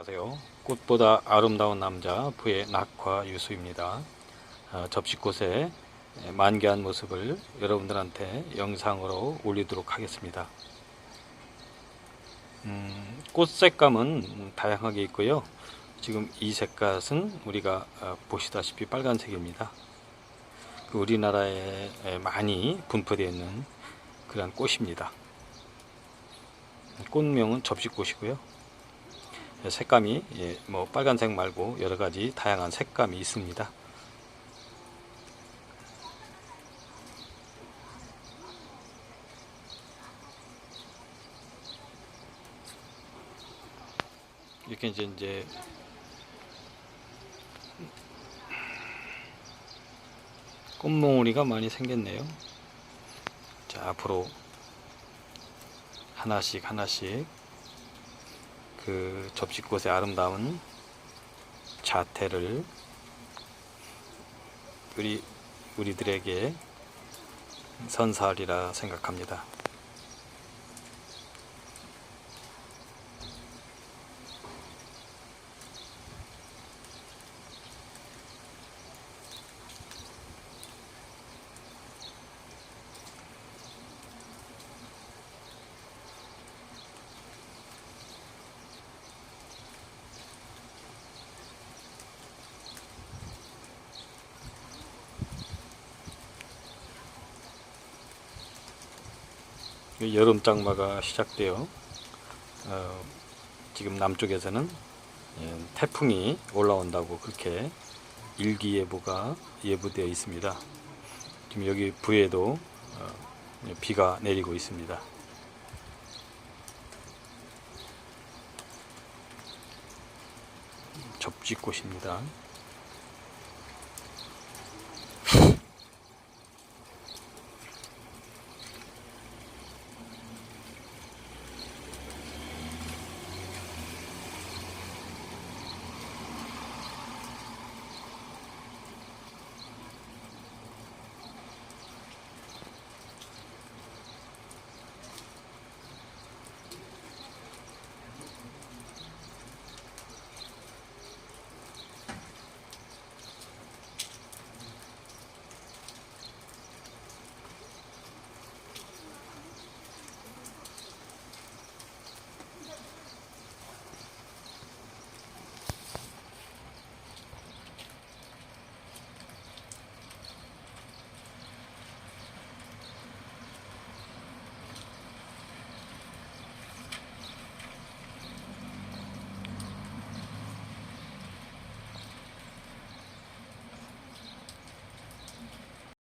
안녕하세요. 꽃보다 아름다운 남자 부의 낙화 유수입니다. 어, 접시꽃의 만개한 모습을 여러분들한테 영상으로 올리도록 하겠습니다. 음, 꽃 색감은 다양하게 있고요. 지금 이 색깔은 우리가 어, 보시다시피 빨간색입니다. 그 우리나라에 많이 분포되어 있는 그런 꽃입니다. 꽃명은 접시꽃이고요. 색감이 예, 뭐 빨간색 말고 여러 가지 다양한 색감이 있습니다. 이렇게 이제 이제 꽃몽우리가 많이 생겼네요. 자 앞으로 하나씩 하나씩 그 접시꽃의 아름다운 자태를 우리 우리들에게 선사하리라 생각합니다. 여름 장마가 시작되어 어, 지금 남쪽에서는 예, 태풍이 올라온다고 그렇게 일기예보가 예보되어 있습니다. 지금 여기 부에도 어, 비가 내리고 있습니다. 접지꽃입니다.